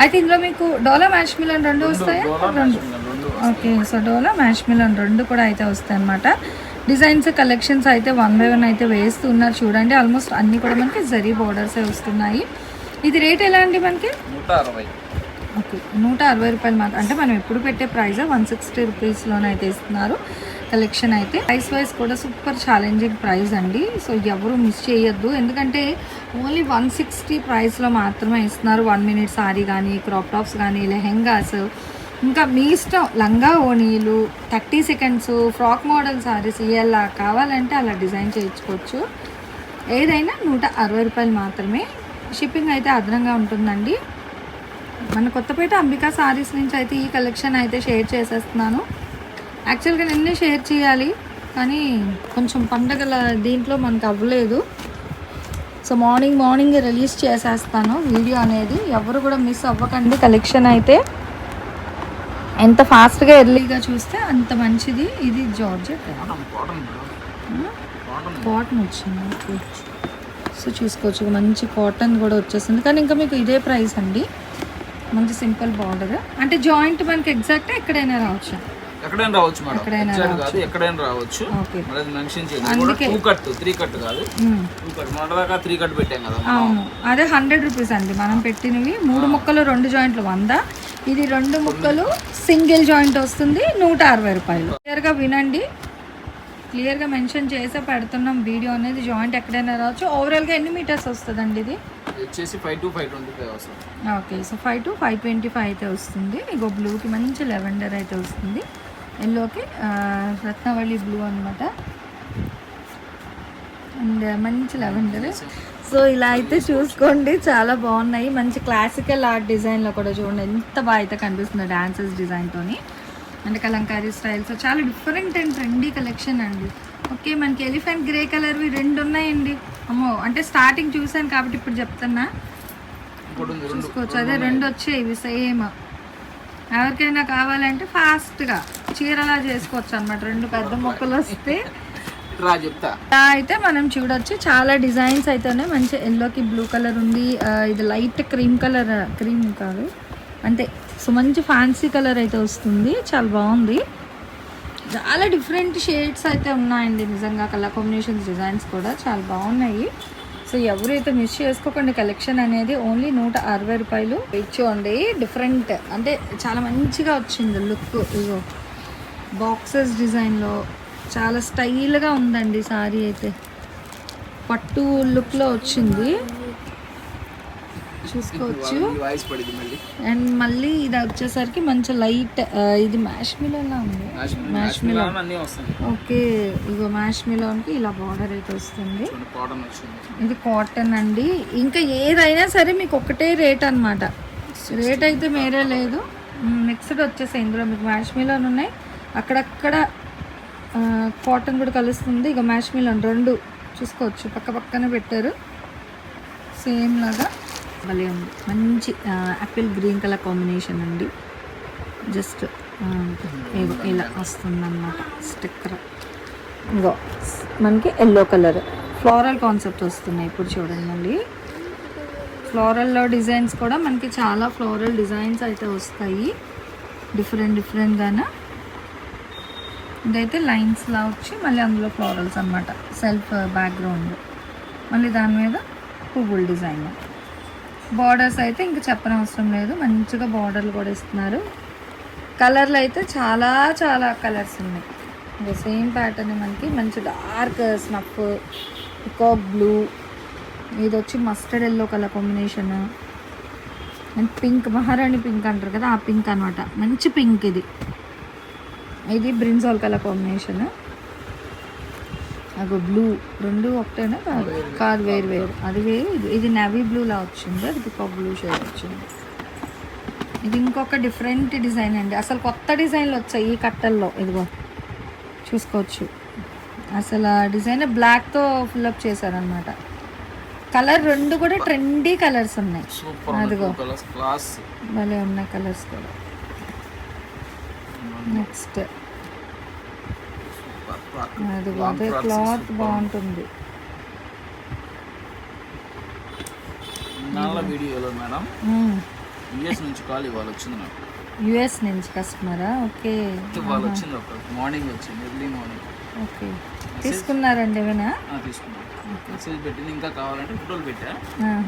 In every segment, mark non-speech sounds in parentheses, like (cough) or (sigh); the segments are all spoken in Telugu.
అయితే ఇందులో మీకు డోలా మ్యాచ్ మిలన్ రెండు వస్తాయా? రెండు. ఓకే సో డోలా మ్యాచ్ మిలన్ రెండు కూడా అయితే వస్తాయి అనమాట డిజైన్స్ కలెక్షన్స్ అయితే వన్ బై వన్ అయితే వేస్తున్నారు. చూడండి ఆల్మోస్ట్ అన్నీ కూడా మనకి జరీ బోర్డర్స్ వస్తున్నాయి. ఇది రేట్ ఎలా అండి మనకి? నూట అరవై. ఓకే నూట అరవై రూపాయలు మాత్రం. అంటే మనం ఎప్పుడు పెట్టే ప్రైస్ వన్ సిక్స్టీ రూపీస్లోనే అయితే ఇస్తున్నారు. కలెక్షన్ అయితే. ప్రైస్ వైజ్ కూడా సూపర్ ఛాలెంజింగ్ ప్రైస్ అండి. సో ఎవరు మిస్ చేయొద్దు. ఎందుకంటే ఓన్లీ వన్ సిక్స్టీ ప్రైస్లో మాత్రమే ఇస్తున్నారు. వన్ మినిట్ సారీ కానీ క్రాప్ టాప్స్ కానీ లెహెంగాస్. ఇంకా మీ ఇష్టం లంగా ఓణీలు thirty seconds frock model saris ఎలా కావాలంటే అలా డిజైన్ చేయించుకోవచ్చు. ఏదైనా నూట అరవై రూపాయలు మాత్రమే. షిప్పింగ్ అయితే అదనంగా ఉంటుందండి. మన కొత్తపేట అంబికా సారీస్ నుంచి అయితే ఈ కలెక్షన్ అయితే షేర్ చేసేస్తున్నాను. యాక్చువల్గా నిన్నే షేర్ చేయాలి కానీ కొంచెం పండగల దీంట్లో మనకు అవ్వలేదు. సో మార్నింగ్ మార్నింగ్ రిలీజ్ చేసేస్తాను. వీడియో అనేది ఎవరు కూడా మిస్ అవ్వకండి కలెక్షన్ అయితే. ఎంత ఫాస్ట్గా ఎర్లీగా చూస్తే అంత మంచిది. ఇది జార్జెట్ కాటన్ కాటన్ వచ్చింది. సో చూసుకోవచ్చు. మంచి కాటన్ కూడా వచ్చేసింది. కానీ ఇంకా మీకు ఇదే ప్రైస్ అండి. మంచి సింపుల్ బార్డర్ అంటే జాయింట్ మనకి ఎగ్జాక్ట్ ఎక్కడైనా రావచ్చు. ఎక్కడైనా రావచ్చు మేడం. ఎక్కడైనా ఎగ్జాక్ట్ కాదు ఎక్కడైనా రావచ్చు. అది మెన్షన్ చేయండి టూ కట్ త్రీ కట్ కాదు. మ్మ్. టూ కట్ మొన్న దాకా త్రీ కట్ పెట్టాం కదా. మనం. అవును. అదే హండ్రెడ్ రూపీస్ అండి. మనం పెట్టినవి మూడు ముక్కలు రెండు జాయింట్లు వంద. ఇది రెండు ముక్కలు సింగిల్ జాయింట్ వస్తుంది నూట అరవై రూపాయలు. క్లియర్గా వినండి. క్లియర్గా మెన్షన్ చేసే పెడుతున్నాం. వీడియో అనేది జాయింట్ ఎక్కడైనా రావచ్చు. ఓవరాల్గా ఎన్ని మీటర్స్ వస్తుందండి ఇది? వచ్చేసి five to five twenty five వస్తుంది. Okay so five to five twenty five అయితే వస్తుంది. ఇగో బ్లూకి మంచి లెవెండర్ అయితే వస్తుంది. ఎల్లోకి రత్నవళి బ్లూ అనమాట అండ్ మంచి లెవెండర్ సో ఇలా అయితే చూసుకోండి చాలా బాగున్నాయి. మంచి క్లాసికల్ ఆర్ట్ డిజైన్లో కూడా చూడండి ఎంత బాగా అయితే కనిపిస్తుంది డాన్సెస్ డిజైన్తోని అంటే కలంకారీ స్టైల్స్. చాలా డిఫరెంట్ అండ్ ట్రెండీ కలెక్షన్ అండి. ఓకే మనకి ఎలిఫెంట్ గ్రే కలర్వి రెండు ఉన్నాయండి. అమ్మో అంటే స్టార్టింగ్ చూసాను కాబట్టి ఇప్పుడు చెప్తున్నా. చూసుకోవచ్చు. అదే రెండు వచ్చాయి ఇవి సేమ్ ఎవరికైనా కావాలంటే ఫాస్ట్గా చీరలా చేసుకోవచ్చు అనమాట రెండు పెద్ద మొక్కలు వస్తే. (laughs) రా చెప్తా. అయితే మనం చూడొచ్చు. చాలా డిజైన్స్ అయితే ఉన్నాయి మంచి ఎల్లోకి బ్లూ కలర్ ఉంది. ఇది లైట్ క్రీమ్ కలర్ క్రీమ్ కాదు. అంతే సో మంచి ఫ్యాన్సీ కలర్ అయితే వస్తుంది. చాలా బాగుంది. చాలా డిఫరెంట్ షేడ్స్ అయితే ఉన్నాయండి. నిజంగా కలర్ కాంబినేషన్స్ డిజైన్స్ కూడా చాలా బాగున్నాయి. సో ఎవరైతే మిస్ చేసుకోకండి కలెక్షన్ అనేది ఓన్లీ నూట అరవై రూపాయలు ఇచ్చోండి డిఫరెంట్ అంటే చాలా మంచిగా వచ్చింది లుక్ ఇగో బాక్సెస్ డిజైన్లో చాలా స్టైల్గా ఉందండి సారీ అయితే. పట్టు లుక్లో వచ్చింది. చూసుకోవచ్చు. ఈ వాయిస్ పడింది మళ్ళీ. అండ్ మళ్ళీ ఇది వచ్చేసరికి మంచి లైట్ ఇది మ్యాష్ మిలోలా ఉంది. మ్యాష్ మిలాన్. ఓకే ఇగో మ్యాష్ మిలోన్కి ఇలా బార్డర్ అయితే వస్తుంది. ఇది కాటన్ అండి. ఇంకా ఏదైనా సరే మీకు ఒకటే రేట్ అన్నమాట. రేట్ అయితే మేరే లేదు. నెక్స్ట్ వచ్చేసి ఇందులో మీకు మ్యాష్ మిలోన్ ఉన్నాయి. అక్కడక్కడ కాటన్ కూడా కలుస్తుంది. ఇక మ్యాష్ మిలోన్ రెండు చూసుకోవచ్చు. పక్క పక్కనే పెట్టారు. సేమ్ లాగా. భలే ఉంది. మంచి యాపిల్ గ్రీన్ కలర్ కాంబినేషన్ అండి. జస్ట్ ఇలా వస్తుందన్నమాట. స్టిక్కర్ ఇంకో మనకి ఎల్లో కలర్ ఫ్లోరల్ కాన్సెప్ట్ వస్తున్నాయి ఇప్పుడు చూడండి మళ్ళీ. ఫ్లోరల్లో డిజైన్స్ కూడా మనకి చాలా ఫ్లోరల్ డిజైన్స్ అయితే వస్తాయి. డిఫరెంట్ డిఫరెంట్గానే ఇదైతే లైన్స్లా వచ్చి మళ్ళీ అందులో ఫ్లోరల్స్ అనమాట సెల్ఫ్ బ్యాక్గ్రౌండ్ మళ్ళీ దాని మీద పువ్వుల డిజైన్ బార్డర్స్ అయితే ఇంకా చెప్పనవసరం లేదు. మంచిగా బార్డర్లు కూడా ఇస్తున్నారు. కలర్లు అయితే చాలా చాలా కలర్స్ ఉన్నాయి. ఇంకా సేమ్ ప్యాటర్న్ మనకి. మంచి డార్క్ స్నఫ్ పికాక్ బ్లూ ఇది వచ్చి mustard yellow colour combination and pink మహారాణి పింక్ అంటారు కదా ఆ పింక్ అనమాట మంచి పింక్ ఇది. ఇది బ్రింజాల్ కలర్ కాంబినేషన్ అగో బ్లూ రెండు ఒకటేనా? కాదు. కాదు వేరు వేరు. అది వేరు. ఇది ఇది నవీ బ్లూలా వచ్చింది. అది పికాక్ బ్లూ షేడ్ వచ్చింది. ఇది ఇంకొక డిఫరెంట్ డిజైన్ అండి. అసలు కొత్త డిజైన్లు వచ్చాయి ఈ కట్టల్లో. ఇదిగో. చూసుకోవచ్చు. అసలు ఆ డిజైన్ బ్లాక్తో ఫిల్అప్ చేశారనమాట కలర్ రెండు కూడా ట్రెండీ కలర్స్ ఉన్నాయి. అదిగో. భలే ఉన్నాయి కలర్స్ కూడా. నెక్స్ట్ అదిగో అదే క్లాత్ బాగుంటుంది. నాళ్ళ వీడియోలో మేడం యూఎస్ నుంచి కాల్ ఇవాళ వచ్చింది నాకు. యుఎస్ నుంచి కస్టమరా? ఓకే. ఇవాళ వచ్చింది ఒక మార్నింగ్ వచ్చింది ఎర్లీ మార్నింగ్. ఓకే. తీసుకున్నారండి ఏమైనా? తీసుకున్నాను మెసేజ్ పెట్టింది ఇంకా కావాలంటే ఫోటోలు పెట్టా.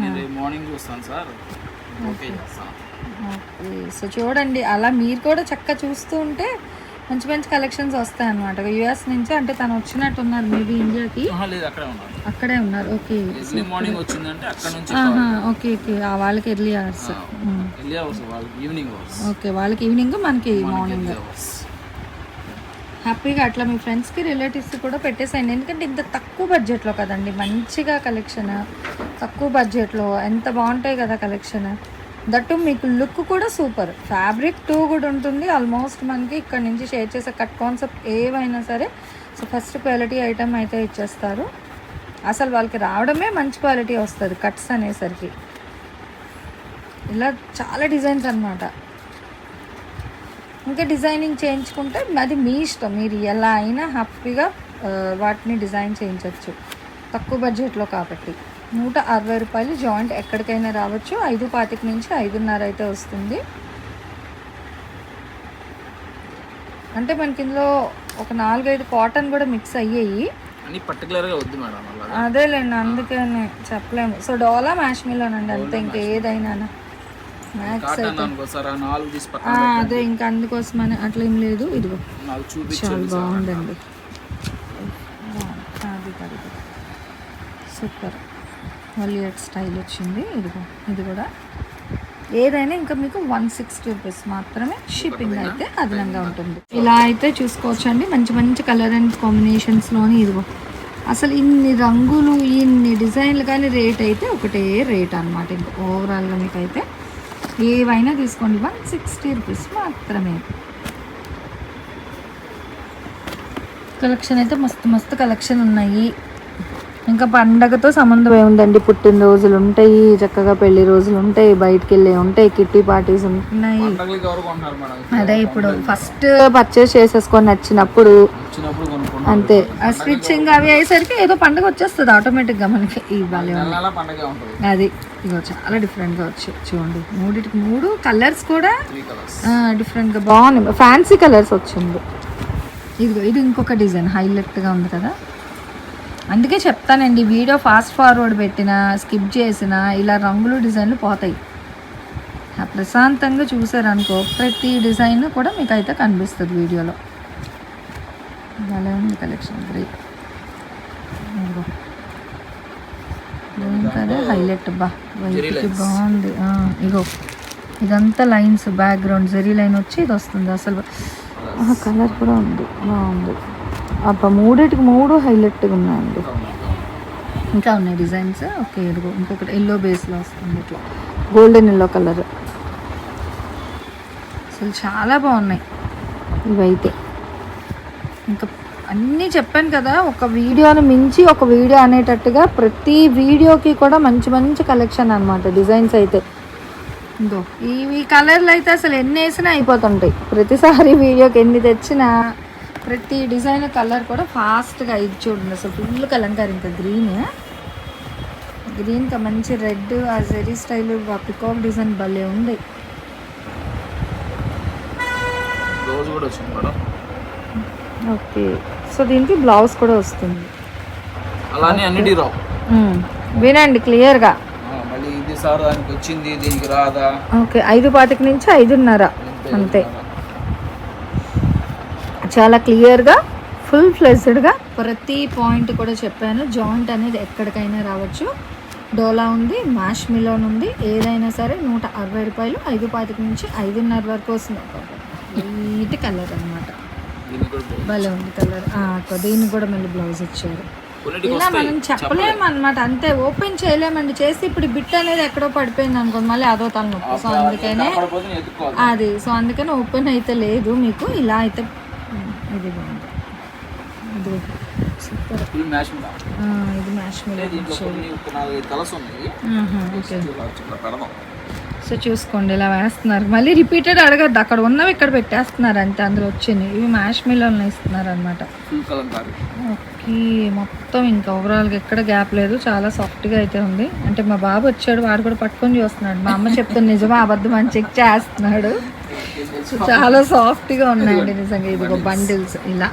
నేను రేపు మార్నింగ్ చూస్తాను సార్. ఓకే చేస్తాను. ఓకే. సో చూడండి అలా మీరు కూడా చక్కగా చూస్తూ ఉంటే మంచి మంచి కలెక్షన్స్ వస్తాయి అనమాట యుఎస్ నుంచి అంటే తను వచ్చినట్టు ఉన్నారు మేబీ ఇండియాకి. అక్కడే ఉన్నారు. ఓకే. మార్నింగ్ వచ్చిందంటే అక్కడ నుంచి ఆహా, ఓకే ఓకే. ఆ వాళ్ళకి ఎర్లీ అవర్స్ ఎర్లీ అవర్స్ వాళ్ళకి ఈవినింగ్ అవర్స్ ఓకే వాళ్ళకి ఈవినింగ్ మనకి మార్నింగ్ అవర్స్ హ్యాపీగా అట్లా మీ ఫ్రెండ్స్కి రిలేటివ్స్ కూడా పెట్టేసేయండి. ఎందుకంటే ఇంత తక్కువ బడ్జెట్లో కదండి. మంచిగా కలెక్షన్ తక్కువ బడ్జెట్లో ఎంత బాగుంటాయి కదా కలెక్షన్ దట్టు మీకు లుక్ కూడా సూపర్. ఫ్యాబ్రిక్ టూ కూడా ఉంటుంది. ఆల్మోస్ట్ మనకి ఇక్కడ నుంచి షేర్ చేసే కట్ కాన్సెప్ట్ ఏవైనా సరే. సో ఫస్ట్ క్వాలిటీ ఐటమ్ అయితే ఇచ్చేస్తారు. అసలు వాళ్ళకి రావడమే మంచి క్వాలిటీ వస్తుంది కట్స్ అనేసరికి. ఇలా చాలా డిజైన్స్ అన్నమాట. ఇంకా డిజైనింగ్ చేయించుకుంటే అది మీ ఇష్టం. మీరు ఎలా అయినా హ్యాపీగా వాటిని డిజైన్ చేయించవచ్చు తక్కువ బడ్జెట్లో కాబట్టి. నూట అరవై రూపాయలు జాయింట్ ఎక్కడికైనా రావచ్చు. ఐదు పాతిక నుంచి ఐదున్నర అయితే వస్తుంది. అంటే మనకి ఇందులో ఒక నాలుగైదు కాటన్ కూడా మిక్స్ అయ్యాయి. అదేలేండి అందుకనే చెప్పలేము. సో డోలా మ్యాష్ మిలోనండి అంతే ఇంకా ఏదైనా మ్యాక్స్ అదే ఇంకా అందుకోసమని అట్లా ఏం లేదు. ఇదిగో. చాలా బాగుందండి. సూపర్. వలియట్ స్టైల్ వచ్చింది. ఇదిగో ఇది కూడా. ఏదైనా ఇంకా మీకు వన్ సిక్స్టీ రూపీస్ మాత్రమే షిప్పింగ్ అయితే అదనంగా ఉంటుంది. ఇలా అయితే చూసుకోవచ్చండి. మంచి మంచి కలర్ అండ్ కాంబినేషన్స్లోని ఇదిగో. అసలు ఇన్ని రంగులు ఇన్ని డిజైన్లు కానీ రేట్ అయితే ఒకటే రేట్ అనమాట ఇంకా ఓవరాల్గా మీకు అయితే ఏవైనా తీసుకోండి. వన్ సిక్స్టీ రూపీస్ మాత్రమే. కలెక్షన్ అయితే మస్తు మస్తు కలెక్షన్ ఉన్నాయి. ఇంకా పండగతో సంబంధం ఏముందండి పుట్టినరోజులు ఉంటాయి చక్కగా పెళ్ళి రోజులు ఉంటాయి బయటికి వెళ్ళే ఉంటాయి కిట్టి పార్టీస్ ఉంటున్నాయి అదే ఇప్పుడు ఫస్ట్ పర్చేస్ చేసేసుకొని నచ్చినప్పుడు అంతే. ఆ స్టిచ్చింగ్ అవి అయ్యేసరికి ఏదో పండగ వచ్చేస్తుంది ఆటోమేటిక్గా మనకి. ఇవ్వాలి అది ఇగో చాలా డిఫరెంట్గా వచ్చి చూడండి. మూడిటికి మూడు కలర్స్ కూడా కలర్స్ డిఫరెంట్గా బాగుంది. ఫ్యాన్సీ కలర్స్ వచ్చింది. ఇదిగో ఇది ఇంకొక డిజైన్ హైలైట్గా ఉంది కదా. అందుకే చెప్తానండి వీడియో ఫాస్ట్ ఫార్వర్డ్ పెట్టిన స్కిప్ చేసిన ఇలా రంగులు డిజైన్లు పోతాయి. ప్రశాంతంగా చూసారనుకో ప్రతి డిజైన్ కూడా మీకు అయితే కనిపిస్తుంది వీడియోలో. భలే ఉంది కలెక్షన్ గ్రేట్ అదే హైలైట్ బా. వైట్కి బాగుంది. ఇగో. ఇదంతా లైన్స్ బ్యాక్గ్రౌండ్ జెరీ లైన్ వచ్చి ఇది వస్తుంది అసలు. కలర్ కూడా ఉంది. బాగుంది. అబ్బా మూడిటికి మూడు హైలైట్గా ఉన్నాయండి. ఇంకా ఉన్నాయి డిజైన్స్ ఓకే ఇదిగో ఇంకొకటి ఎల్లో బేస్లో వస్తుంది ఇట్లా. గోల్డెన్ ఎల్లో కలర్ అసలు చాలా బాగున్నాయి. ఇవైతే. ఇంకా అన్నీ చెప్పాను కదా ఒక వీడియోని మించి ఒక వీడియో అనేటట్టుగా ప్రతి వీడియోకి కూడా మంచి మంచి కలెక్షన్ అనమాట డిజైన్స్ అయితే. ఇంకో ఈ కలర్లు అయితే అసలు ఎన్ని వేసినా అయిపోతుంటాయి. ప్రతిసారి (laughs) వీడియోకి ఎన్ని తెచ్చినా ప్రతి డిజైన్ కలర్ కూడా ఫాస్ట్గా ఇది చూడండి. అసలు ఫుల్ కలంకారు ఇంకా గ్రీన్ గ్రీన్కి మంచి రెడ్ ఆ జెరీ స్టైల్ పికాక్ డిజైన్ భలే ఉంది. ఓకే. సో దీనికి బ్లౌజ్ కూడా వస్తుంది. అలానే అన్నిటి రావు మ్మ్. వినండి క్లియర్గా మళ్ళీ ఇది సార్ దానికి వచ్చింది దీనికి రాదా? ఓకే. ఐదు పాతిక నుంచి ఐదున్నర. అంతే. చాలా క్లియర్గా ఫుల్ ఫ్లెజ్డ్గా ప్రతి పాయింట్ కూడా చెప్పాను జాయింట్ అనేది ఎక్కడికైనా రావచ్చు డోలా ఉంది మ్యాష్ మిలోన్ ఉంది ఏదైనా సరే నూట అరవై రూపాయలు ఐదు పాతిక నుంచి ఐదున్నర వరకు వస్తుంది నీట్ కలర్ అనమాట. భలే ఉంది కలర్ దీనికి కూడా మళ్ళీ బ్లౌజ్ ఇచ్చారు ఇలా మనం చెప్పలేము అనమాట అంతే ఓపెన్ చేయలేమండి చేసి ఇప్పుడు బిట్ అనేది ఎక్కడో పడిపోయింది అనుకోండి మళ్ళీ అదో తలనొప్పి సో అందుకనే అది సో అందుకని ఓపెన్ అయితే లేదు మీకు ఇలా అయితే ఇది బాగుంది. ఇది సూపర్. ఫుల్ మ్యాష్ ఇది మ్యాష్ సో చూసుకోండి ఇలా వేస్తున్నారు. మళ్ళీ రిపీటెడ్ అడగద్దు అక్కడ ఉన్నవి ఇక్కడ పెట్టేస్తున్నారు అంతే అందులో వచ్చినాయి ఇవి మ్యాష్ మిల్లోనే ఇస్తున్నారు అనమాట ఓకే మొత్తం ఇంకా ఓవరాల్గా ఎక్కడ గ్యాప్ లేదు. చాలా సాఫ్ట్గా అయితే ఉంది. అంటే మా బాబు వచ్చాడు వాడు కూడా పట్టుకొని చూస్తున్నాడు. మా అమ్మ చెప్తుంది నిజమా అబద్ధం అని చెక్ చేస్తున్నాడు. చాలా సాఫ్ట్గా ఉన్నాయండి నిజంగా. ఇదిగో బండిల్స్ ఇలా.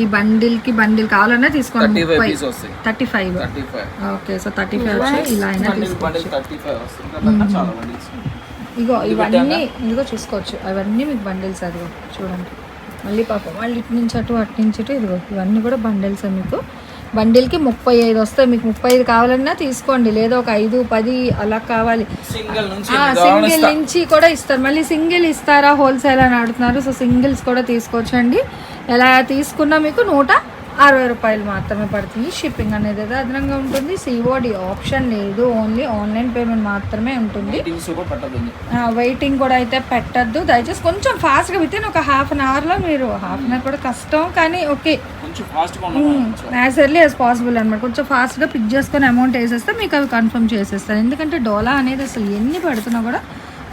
ఈ బండిల్కి బండిల్ కావాలన్నా తీసుకోండి. థర్టీ ఫైవ్ ముప్పై పీస్ వస్తాయి. Thirty five. Thirty five okay so thirty five వచ్చి ఇలా అయినా బండిల్ తీసుకోవచ్చు. బండిల్ ఇగో ఇవన్నీ ఇదిగో చూసుకోవచ్చు. అవన్నీ మీకు బండిల్స్ అదిగో. చూడండి. మళ్ళీ పాపం. మళ్ళీ ఇటు నుంచి అటు అటు నుంచి ఇటు ఇదిగో. ఇవన్నీ కూడా బండిల్స్ మీకు. బండిల్కి ముప్పై ఐదు వస్తాయి. మీకు ముప్పై ఐదు కావాలన్నా తీసుకోండి. లేదా ఒక ఐదు పది అలా కావాలి. సింగిల్ నుంచి సింగిల్ నుంచి కూడా ఇస్తారు. మళ్ళీ సింగిల్ ఇస్తారా హోల్సేల్ అని అడుగుతున్నారు. సో సింగిల్స్ కూడా తీసుకోవచ్చండి. ఎలా తీసుకున్నా మీకు నూట అరవై రూపాయలు మాత్రమే పడుతుంది. షిప్పింగ్ అనేది అయితే అదనంగా ఉంటుంది. సిఓడి ఆప్షన్ లేదు. ఓన్లీ ఆన్లైన్ పేమెంట్ మాత్రమే ఉంటుంది. వెయిటింగ్ కూడా అయితే పెట్టద్దు. దయచేసి కొంచెం ఫాస్ట్గా విత్ ఇన్ ఒక హాఫ్ అన్ అవర్లో మీరు హాఫ్ అన్ అవర్ కూడా కష్టం కానీ okay as early as possible అనమాట కొంచెం ఫాస్ట్గా పిక్ చేసుకొని అమౌంట్ వేసేస్తే మీకు అవి కన్ఫర్మ్ చేసేస్తారు. ఎందుకంటే డోలా అనేది అసలు ఎన్ని పెడుతున్నా కూడా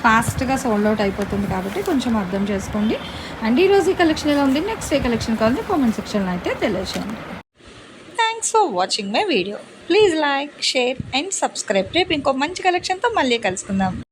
ఫాస్ట్గా సోల్డ్ అవుట్ అయిపోతుంది కాబట్టి కొంచెం అర్థం చేసుకోండి. అండ్ ఈరోజు ఈ కలెక్షన్ ఎలా ఉంది? నెక్స్ట్ ఏ కలెక్షన్ కావాలంటే కామెంట్ సెక్షన్లో అయితే తెలియజేయండి. Thanks for watching my video please like share and subscribe రేపు ఇంకో మంచి కలెక్షన్తో మళ్ళీ కలుసుకుందాం.